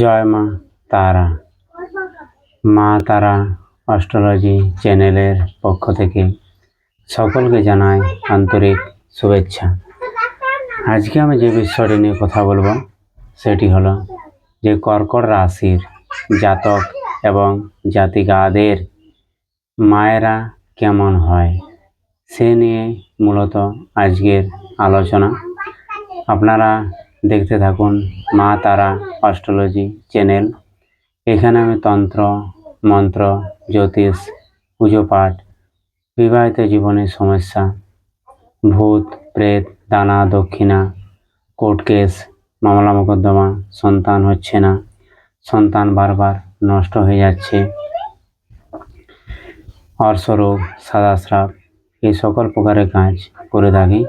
জয় মা তারা। মা তারা অস্ট্রোলজি চ্যানেলের পক্ষ থেকে সকলকে জানাই আন্তরিক শুভেচ্ছা। আজকে আমি যে বিষয়টি নিয়ে কথা বলব, সেটি হলো যে কর্কট রাশির জাতক এবং জাতিকাদের মায়েরা কেমন হয়, সে নিয়ে মূলত আজকের আলোচনা। আপনারা দেখতে থাকুন মা তারা অস্ট্রোলজি চ্যানেল। এখানে আমি তন্ত্র, মন্ত্র, জ্যোতিষ, পুজো পাঠ, বিবাহিত জীবনের সমস্যা, ভূত, প্রেত, দানা, দক্ষিণা, কোর্ট কেস, মামলা মোকদ্দমা, সন্তান হচ্ছে না, সন্তান বারবার নষ্ট হয়ে যাচ্ছে, অর্শরোগ সাদা স্রাব এই সকল প্রকারের কাজ করে থাকি।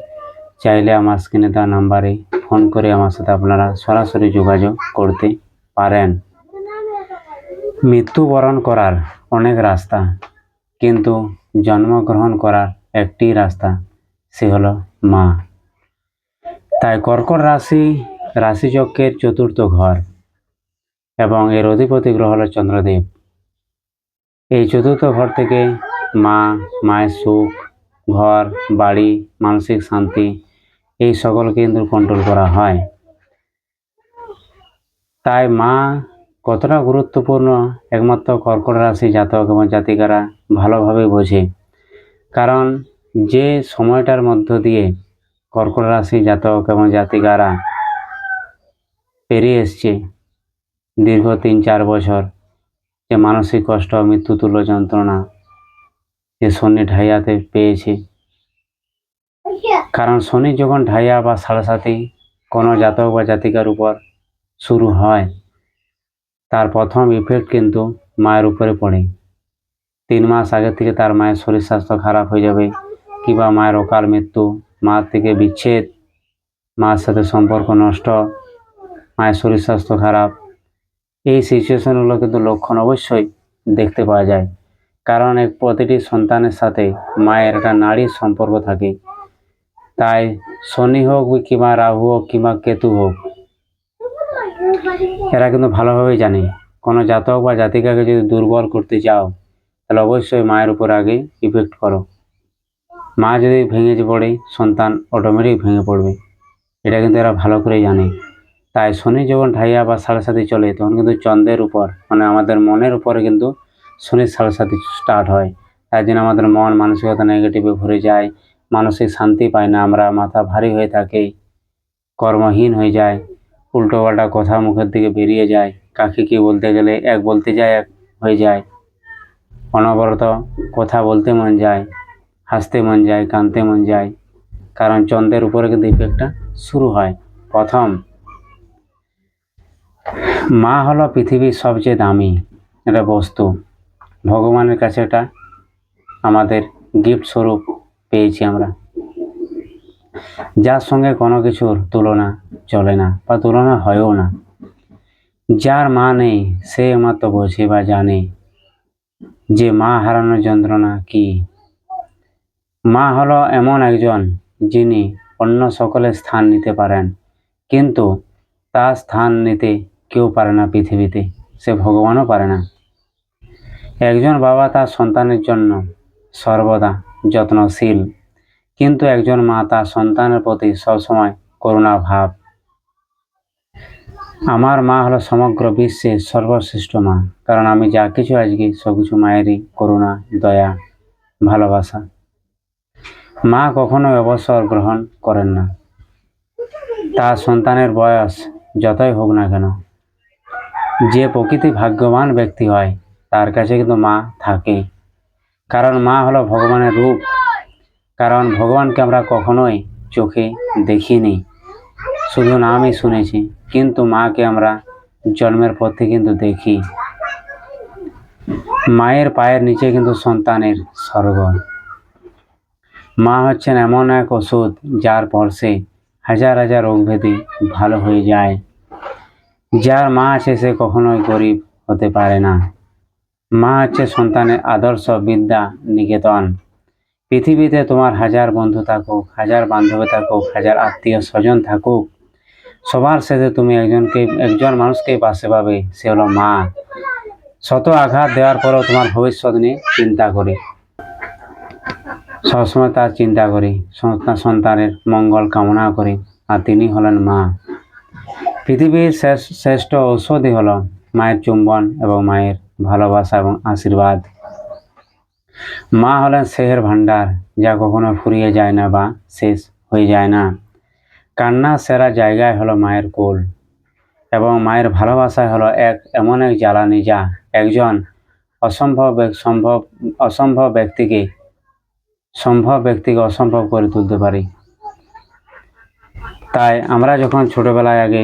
চাইলে আমার স্ক্রিনে দেওয়া নাম্বারে ফোন করে আমার সাথে আপনারা সরাসরি যোগাযোগ করতে পারেন। মৃত্যুবরণ করার অনেক রাস্তা, কিন্তু জন্মগ্রহণ করার একটি রাস্তা, সে হলো মা। তাই কর্কট রাশি, রাশিচক্রের চতুর্থ ঘর এবং এর অধিপতি গ্রহ হলো চন্দ্রদেব। এই চতুর্থ ঘর থেকে মা, মায়ের সুখ, ঘর, বাড়ি, মানসিক শান্তি এই সকল কিন্তু কন্ট্রোল করা হয়। তাই মা কতটা গুরুত্বপূর্ণ একমাত্র কর্কট রাশি জাতক এবং জাতিকারা ভালোভাবে বোঝে। কারণ যে সময়টার মধ্য দিয়ে কর্কট রাশি জাতক এবং জাতিকারা পেরিয়ে এসছে, দীর্ঘ তিন চার বছর, যে মানসিক কষ্ট, মৃত্যু তুল্য যন্ত্রণা, যে শনি ঢাইয়াতে পেয়েছে কারণ শনি যখন ঢাইয়া বা সাড়ে কোনো জাতক বা জাতিকার উপর শুরু হয়, তার প্রথম ইফেক্ট কিন্তু মায়ের উপরে পড়ে। তিন মাস আগে থেকে তার মায়ের শরীর স্বাস্থ্য খারাপ হয়ে যাবে কিংবা মায়ের অকাল মৃত্যু, মার থেকে বিচ্ছেদ, মার সাথে সম্পর্ক নষ্ট, মায়ের শরীর স্বাস্থ্য খারাপ, এই সিচুয়েশনগুলো কিন্তু লক্ষণ অবশ্যই দেখতে পাওয়া যায়। কারণ এক প্রতিটি সন্তানের সাথে মায়ের একটা নারীর সম্পর্ক থাকে। তাই শনি হোক কিংবা রাহু হোক কিংবা কেতু হোক, এরা কিন্তু ভালোভাবেই জানে। কোনো জাতক বা জাতিকাকে যদি দুর্বল করতে চাও, তাহলে অবশ্যই মায়ের উপর আগে ইফেক্ট করো। মা যদি ভেঙে পড়ে, সন্তান অটোমেটিক ভেঙে পড়বে। এটা কিন্তু এরা ভালো করেই জানে। তাই শনি যখন ঢাইয়া বা সাড়ে সাথে চলে, তখন কিন্তু চন্দ্রের উপর মানে আমাদের মনের উপরে কিন্তু শনির সাড়ে সাথে স্টার্ট হয়। তাই জন্য আমাদের মন মানসিকতা নেগেটিভে ভরে যায় মানসিক শান্তি পায় না, আমরা মাথা ভারী হয়ে থাকি, কর্মহীন হয়ে যায় উল্টোপাল্টা কথা মুখের দিকে বেরিয়ে যায় কাকে কি বলতে গেলে এক বলতে যায়, এক হয়ে যায়। অনবরত কথা বলতে মন যায়, হাসতে মন যায়, কাঁদতে মন যায়, কারণ চন্দ্রের উপরে কিন্তু ইফেক্টটা শুরু হয়, প্রথম। মা হলো পৃথিবীর সবচেয়ে দামি একটা বস্তু। ভগবানের কাছে এটা আমাদের গিফট স্বরূপ। পেয়েছি আমরা। যার সঙ্গে কোনো কিছুর তুলনা চলে না বা তুলনা হয়ও না। যার মা নেই, সে মাত্র বোঝে বা জানে যে মা হারানোর যন্ত্রণা কি। মা হলো এমন একজন যিনি অন্য সকলের স্থান নিতে পারেন, কিন্তু তার স্থান নিতে কেউ পারে না পৃথিবীতে। সে ভগবানও পারে না। একজন বাবা তার সন্তানের জন্য সর্বদা যত্নশীল। কিন্তু একজন মা তার সন্তানের প্রতি সবসময় করুণা ভাব। আমার মা হলো সমগ্র বিশ্বের সর্বশ্রেষ্ঠ মা, কারণ আমি যা কিছু আজকে সব কিছু মায়েরই করুণা, দয়া, ভালোবাসা। মা কখনোই অবসর গ্রহণ করেন না। তার সন্তানের বয়স যতই হোক না কেন, যে প্রকৃতি ভাগ্যবান ব্যক্তি হয়, তার কাছে কিন্তু মা থাকে। কারণ মা হলো ভগবানের রূপ। কারণ ভগবানকে আমরা কখনোই চোখে দেখিনি। শুধু নামই শুনেছি, কিন্তু মাকে আমরা জন্মের পর থেকে কিন্তু দেখি। মায়ের পায়ের নিচে কিন্তু সন্তানের স্বর্গ। মা হচ্ছেন এমন এক ওষুধ, যার পরশে হাজার হাজার রোগ ব্যাধি ভালো হয়ে যায়। যার মা আছে সে কখনোই গরিব হতে পারে না। মা হচ্ছে সন্তানের আদর্শ বিদ্যা, নিকেতন। পৃথিবীতে তোমার হাজার বন্ধু থাকুক, হাজার বান্ধবী থাকুক, হাজার আত্মীয় স্বজন থাকুক, সবার শেষে তুমি একজনকে, একজন মানুষকেই পাশে পাবে, সে হলো মা। শত আঘাত দেওয়ার পরও তোমার ভবিষ্যৎ নিয়ে চিন্তা করে। সবসময় তার চিন্তা করি, সন্তান, সন্তানের মঙ্গল কামনা করি, আর তিনি হলেন মা। পৃথিবীর শ্রেষ্ঠ ঔষধই হলো মায়ের চুম্বন এবং মায়ের ভালোবাসা এবং আশীর্বাদ। মা হলেন সেহের ভাণ্ডার, যা কখনো ফুরিয়ে যায় না বা শেষ হয়ে যায় না। কান্না সেরা জায়গায় হলো মায়ের কোল এবং মায়ের ভালোবাসা হলো এক, এমন এক জ্বালানি যা একজন অসম্ভব সম্ভব, অসম্ভব ব্যক্তিকে, সম্ভব ব্যক্তিকে অসম্ভব করে তুলতে পারি। তাই আমরা যখন ছোটবেলায় আগে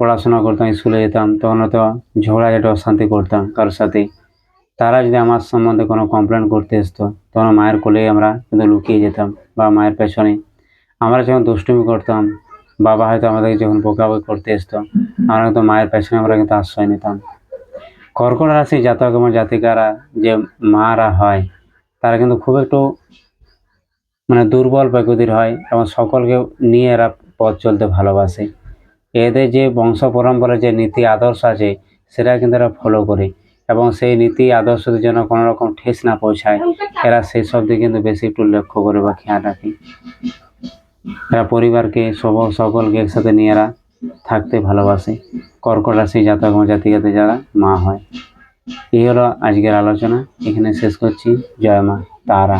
পড়াশোনা করতাম, স্কুলে যেতাম, তখন হয়তো ঝগড়াঝাটি অশান্তি করতাম কারোর সাথে। তারা যদি আমার সম্বন্ধে কোনো কমপ্লেন করতে আসতো, তখন মায়ের কোলেই আমরা কিন্তু লুকিয়ে যেতাম বা মায়ের পেছনে। আমরা যখন দুষ্টুমি করতাম, বাবা হয়তো আমাদেরকে যখন বকাবকি করতে আসতো, আমরা কিন্তু মায়ের পেছনে আমরা কিন্তু আশ্রয় নিতাম। কর্কট রাশি জাতক এবং জাতিকারা যে মারা হয়, তারা কিন্তু খুব একটু মানে দুর্বল প্রকৃতির হয় এবং সকলকে নিয়ে এরা পথ চলতে ভালোবাসে। এদের যে বংশ পরম্পরার যে নীতি আদর্শ আছে, সেটা কিন্তু এরা ফলো করে। এবং সেই নীতি আদর্শদের যেন কোনো রকম ঠেস না পৌঁছায়, এরা সেই সব দিকে কিন্তু বেশি একটু লক্ষ্য করে বা খেয়াল রাখে। এরা পরিবারকে, সব, সকলকে একসাথে নিয়ে এরা থাকতে ভালোবাসে। কর্কট রাশি জাতক এবং জাতিকাতে যারা মা হয়। এই হলো আজকের আলোচনা। এখানে শেষ করছি। জয় মা, তারা।